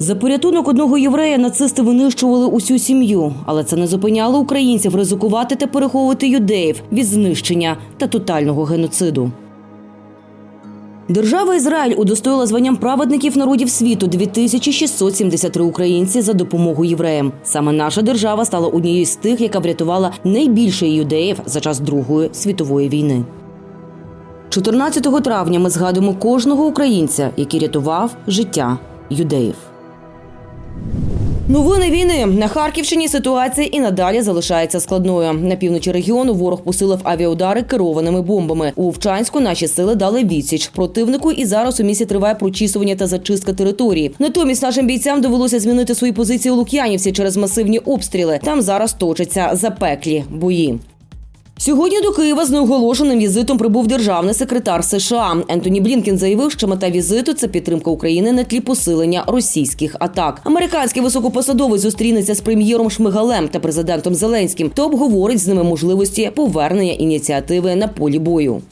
За порятунок одного єврея нацисти винищували усю сім'ю, але це не зупиняло українців ризикувати та переховувати юдеїв від знищення та тотального геноциду. Держава Ізраїль удостоїла званням праведників народів світу 2673 українці за допомогу євреям. Саме наша держава стала однією з тих, яка врятувала найбільше юдеїв за час Другої світової війни. 14 травня ми згадуємо кожного українця, який рятував життя юдеїв. Новини війни на Харківщині ситуація і надалі залишається складною. На півночі регіону ворог посилив авіаудари керованими бомбами. У Вчанську наші сили дали відсіч противнику, і зараз у місті триває прочісування та зачистка території. Натомість нашим бійцям довелося змінити свої позиції у Лук'янівці через масивні обстріли. Там зараз точаться запеклі бої. Сьогодні до Києва з неоголошеним візитом прибув державний секретар США. Ентоні Блінкен заявив, що мета візиту це підтримка України на тлі посилення російських атак. Американський високопосадовець зустрінеться з прем'єром Шмигалем та президентом Зеленським та обговорить з ними можливості повернення ініціативи на полі бою.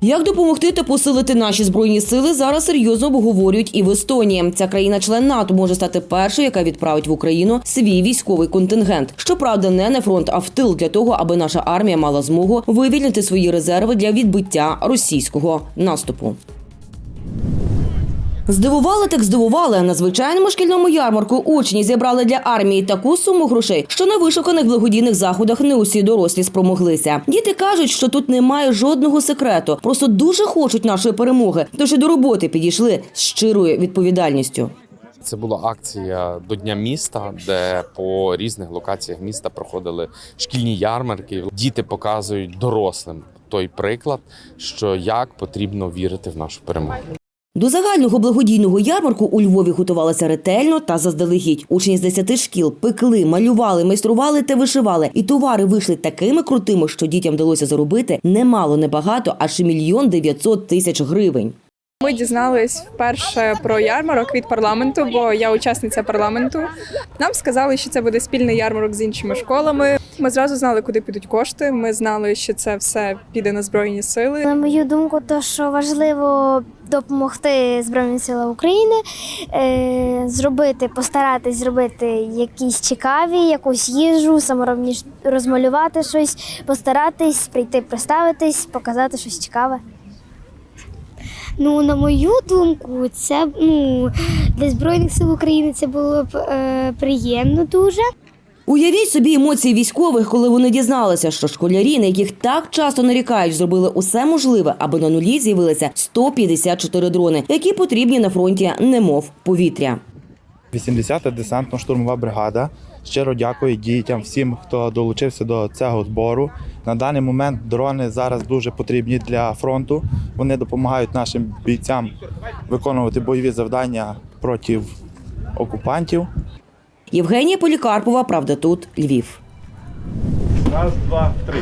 Як допомогти та посилити наші збройні сили зараз серйозно обговорюють і в Естонії. Ця країна-член НАТО може стати першою, яка відправить в Україну свій військовий контингент. Щоправда, не на фронт, а в тил для того, аби наша армія мала змогу вивільнити свої резерви для відбиття російського наступу. Здивували так здивували. На звичайному шкільному ярмарку учні зібрали для армії таку суму грошей, що на вишуканих благодійних заходах не усі дорослі спромоглися. Діти кажуть, що тут немає жодного секрету, просто дуже хочуть нашої перемоги. Тож і до роботи підійшли з щирою відповідальністю. Це була акція до Дня міста, де по різних локаціях міста проходили шкільні ярмарки. Діти показують дорослим той приклад, що як потрібно вірити в нашу перемогу. До загального благодійного ярмарку у Львові готувалися ретельно та заздалегідь. Учні з 10 шкіл пекли, малювали, майстрували та вишивали. І товари вийшли такими крутими, що дітям вдалося заробити немало, небагато, аж мільйон дев'ятсот тисяч гривень. Ми дізнались вперше про ярмарок від парламенту, бо я учасниця парламенту. Нам сказали, що це буде спільний ярмарок з іншими школами. Ми зразу знали, куди підуть кошти. Ми знали, що це все піде на збройні сили. На мою думку, то що важливо допомогти Збройним силам України, е, зробити, постаратись зробити якісь цікаві, якусь їжу, саморобні розмалювати щось, постаратись прийти, представитись, показати щось цікаве. Ну, на мою думку, це ну, для Збройних сил України це було б е, приємно дуже. Уявіть собі емоції військових, коли вони дізналися, що школярі, на яких так часто нарікають, зробили усе можливе, аби на нулі з'явилися 154 дрони, які потрібні на фронті, немов повітря. 80-та десантно-штурмова бригада. Щиро дякую дітям, всім, хто долучився до цього збору. На даний момент дрони зараз дуже потрібні для фронту. Вони допомагають нашим бійцям виконувати бойові завдання проти окупантів. Євгенія Полікарпова, правда, тут Львів. Раз, два, три.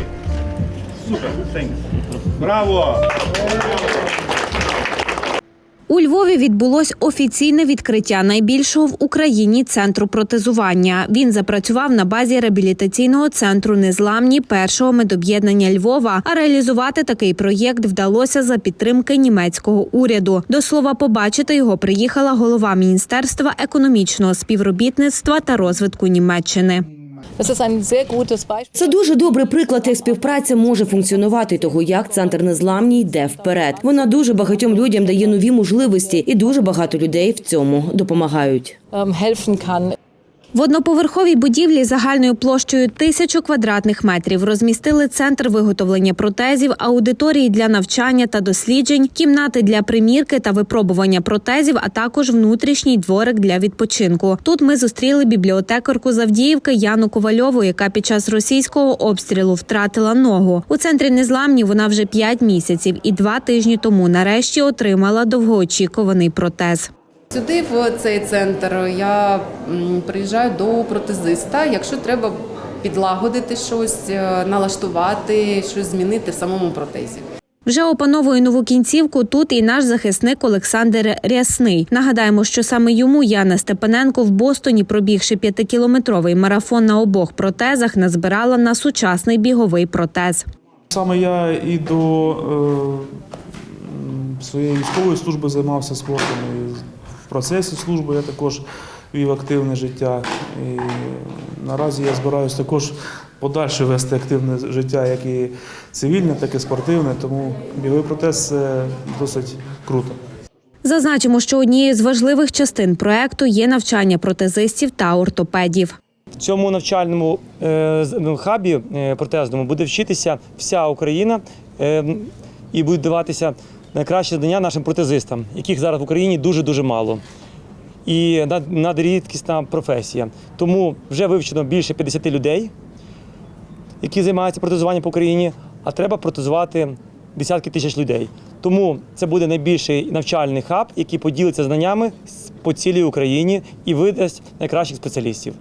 Супер. Thanks. Браво! У Львові відбулось офіційне відкриття найбільшого в Україні центру протезування. Він запрацював на базі реабілітаційного центру Незламні першого медоб'єднання Львова. А реалізувати такий проєкт вдалося за підтримки німецького уряду. До слова, побачити його приїхала голова міністерства економічного співробітництва та розвитку Німеччини. Це дуже добрий приклад, як співпраця може функціонувати, того як центр незламній йде вперед. Вона дуже багатьом людям дає нові можливості, і дуже багато людей в цьому допомагають. В одноповерховій будівлі загальною площею тисячу квадратних метрів розмістили центр виготовлення протезів, аудиторії для навчання та досліджень, кімнати для примірки та випробування протезів, а також внутрішній дворик для відпочинку. Тут ми зустріли бібліотекарку Завдіївки Яну Ковальову, яка під час російського обстрілу втратила ногу. У центрі незламні вона вже п'ять місяців і два тижні тому нарешті отримала довгоочікуваний протез. Сюди, в цей центр, я приїжджаю до протезиста, якщо треба підлагодити щось, е, налаштувати, щось змінити в самому протезі. Вже опановує нову кінцівку тут і наш захисник Олександр Рясний. Нагадаємо, що саме йому Яна Степаненко в Бостоні, пробігши п'ятикілометровий марафон на обох протезах, назбирала на сучасний біговий протез. Саме я і до е, своєї військової служби займався спортом. І процесі служби я також вів активне життя. І наразі я збираюся також подальше вести активне життя, як і цивільне, так і спортивне, тому біговий протез це досить круто. Зазначимо, що однією з важливих частин проекту є навчання протезистів та ортопедів. В цьому навчальному е, ну, хабі е, протезному буде вчитися вся Україна е, і будуть даватися найкращі знання нашим протезистам, яких зараз в Україні дуже дуже мало. І над- надрідкісна професія. Тому вже вивчено більше 50 людей, які займаються протезуванням по Україні, а треба протезувати десятки тисяч людей. Тому це буде найбільший навчальний хаб, який поділиться знаннями по цілій Україні і видасть найкращих спеціалістів.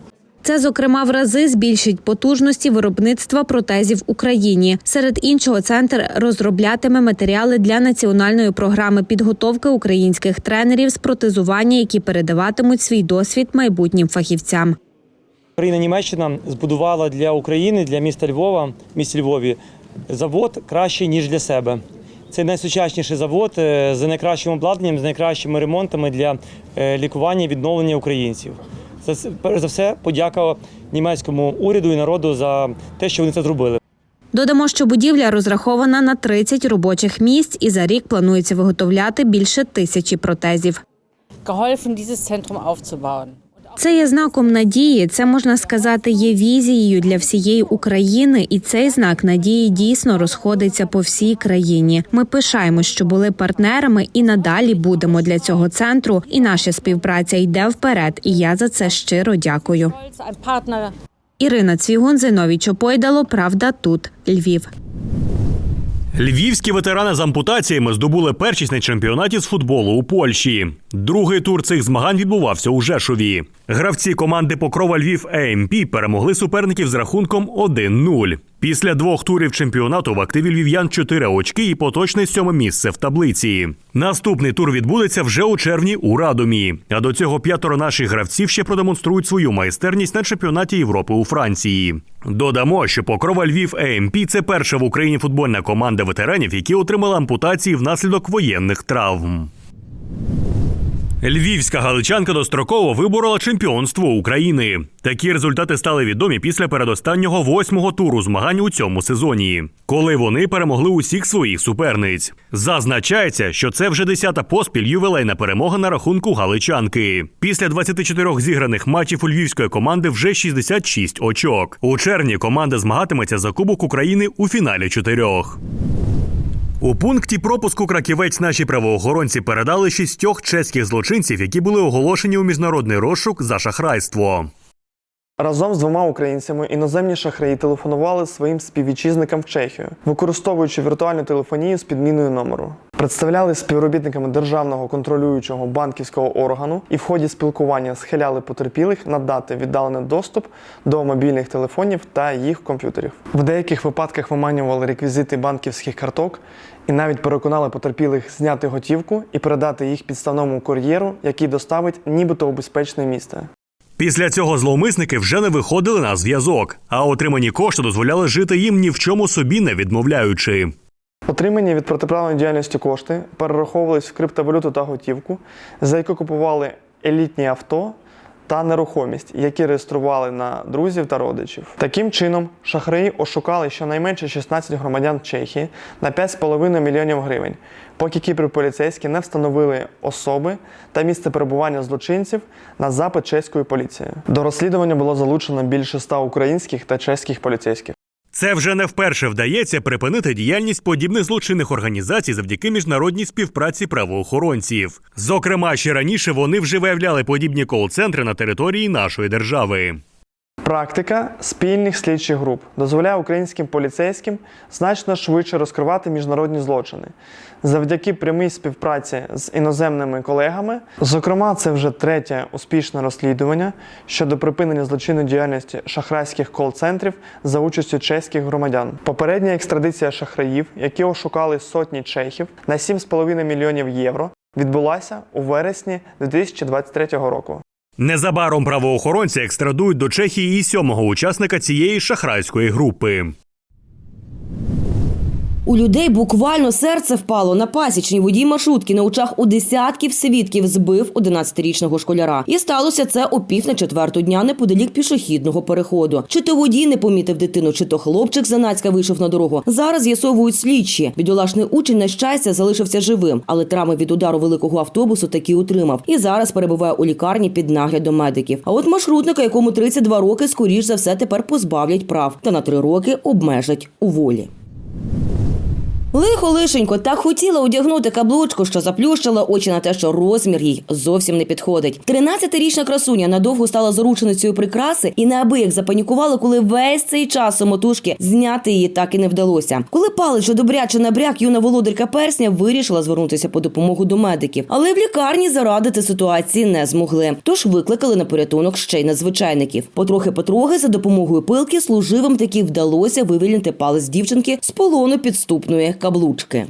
Це, зокрема, в рази збільшить потужності виробництва протезів в Україні. Серед іншого, центр розроблятиме матеріали для національної програми підготовки українських тренерів з протезування, які передаватимуть свій досвід майбутнім фахівцям. Країна Німеччина збудувала для України, для міста Львова, місті Львові, завод кращий ніж для себе. Це найсучасніший завод е, з найкращим обладнанням, з найкращими ремонтами для е, лікування і відновлення українців. Це- перш за все, подяка німецькому уряду і народу за те, що вони це зробили. Додамо, що будівля розрахована на 30 робочих місць, і за рік планується виготовляти більше тисячі протезів. geholfen, dieses Zentrum aufzubauen. Це є знаком надії. Це можна сказати, є візією для всієї України, і цей знак надії дійсно розходиться по всій країні. Ми пишаємо, що були партнерами, і надалі будемо для цього центру. І наша співпраця йде вперед. І я за це щиро дякую. Ірина Цвігун, Зиновій Чопойдало. Правда, тут Львів. Львівські ветерани з ампутаціями здобули першість на чемпіонаті з футболу у Польщі. Другий тур цих змагань відбувався у Жешові. Гравці команди Покрова Львів АМП перемогли суперників з рахунком 1-0. Після двох турів чемпіонату в активі львів'ян 4 очки і поточне сьоме місце в таблиці. Наступний тур відбудеться вже у червні у Радомі. А до цього п'ятеро наших гравців ще продемонструють свою майстерність на чемпіонаті Європи у Франції. Додамо, що Покрова Львів АМП – це перша в Україні футбольна команда ветеранів, які отримали ампутації внаслідок воєнних травм. Львівська галичанка достроково виборола чемпіонство України. Такі результати стали відомі після передостаннього восьмого туру змагань у цьому сезоні, коли вони перемогли усіх своїх суперниць. Зазначається, що це вже десята поспіль ювілейна перемога на рахунку галичанки. Після 24 зіграних матчів у львівської команди вже 66 очок. У червні команда змагатиметься за Кубок України у фіналі чотирьох. У пункті пропуску краківець наші правоохоронці передали шістьох чеських злочинців, які були оголошені у міжнародний розшук за шахрайство. Разом з двома українцями іноземні шахраї телефонували своїм співвітчизникам в Чехію, використовуючи віртуальну телефонію з підміною номеру. Представляли співробітниками державного контролюючого банківського органу і в ході спілкування схиляли потерпілих надати віддалений доступ до мобільних телефонів та їх комп'ютерів. В деяких випадках виманювали реквізити банківських карток і навіть переконали потерпілих зняти готівку і передати їх підставному кур'єру, який доставить нібито у безпечне місце. Після цього зловмисники вже не виходили на зв'язок, а отримані кошти дозволяли жити їм ні в чому собі не відмовляючи. Отримані від протиправної діяльності кошти перераховувались в криптовалюту та готівку, за яку купували елітні авто та нерухомість, які реєстрували на друзів та родичів. Таким чином, шахраї ошукали щонайменше 16 громадян Чехії на 5,5 мільйонів гривень, поки кіберполіцейські не встановили особи та місце перебування злочинців на запит чеської поліції. До розслідування було залучено більше 100 українських та чеських поліцейських. Це вже не вперше вдається припинити діяльність подібних злочинних організацій завдяки міжнародній співпраці правоохоронців. Зокрема, ще раніше вони вже виявляли подібні кол-центри на території нашої держави. Практика спільних слідчих груп дозволяє українським поліцейським значно швидше розкривати міжнародні злочини завдяки прямій співпраці з іноземними колегами. Зокрема, це вже третє успішне розслідування щодо припинення злочинної діяльності шахрайських кол-центрів за участю чеських громадян. Попередня екстрадиція шахраїв, які ошукали сотні чехів на 7,5 мільйонів євро, відбулася у вересні 2023 року. Незабаром правоохоронці екстрадують до Чехії і сьомого учасника цієї шахрайської групи. У людей буквально серце впало на пасічній водій маршрутки на очах у десятків свідків збив 11-річного школяра. І сталося це о пів на четверту дня неподалік пішохідного переходу. Чи то водій не помітив дитину, чи то хлопчик занацька вийшов на дорогу. Зараз з'ясовують слідчі. Бідолашний учень на щастя залишився живим, але травми від удару великого автобусу таки утримав. І зараз перебуває у лікарні під наглядом медиків. А от маршрутника, якому 32 роки, скоріш за все тепер позбавлять прав та на три роки обмежать у волі. Лихо лишенько так хотіла одягнути каблучку, що заплющила очі на те, що розмір їй зовсім не підходить. 13-річна красуня надовго стала зарученицею прикраси і неабияк запанікувала, коли весь цей час самотужки зняти її так і не вдалося. Коли що добряче набряк, юна володарка персня вирішила звернутися по допомогу до медиків, але в лікарні зарадити ситуації не змогли. Тож викликали на порятунок ще й надзвичайників. Потрохи-потрохи за допомогою пилки служивим таки вдалося вивільнити палець дівчинки з полону підступної каблучки.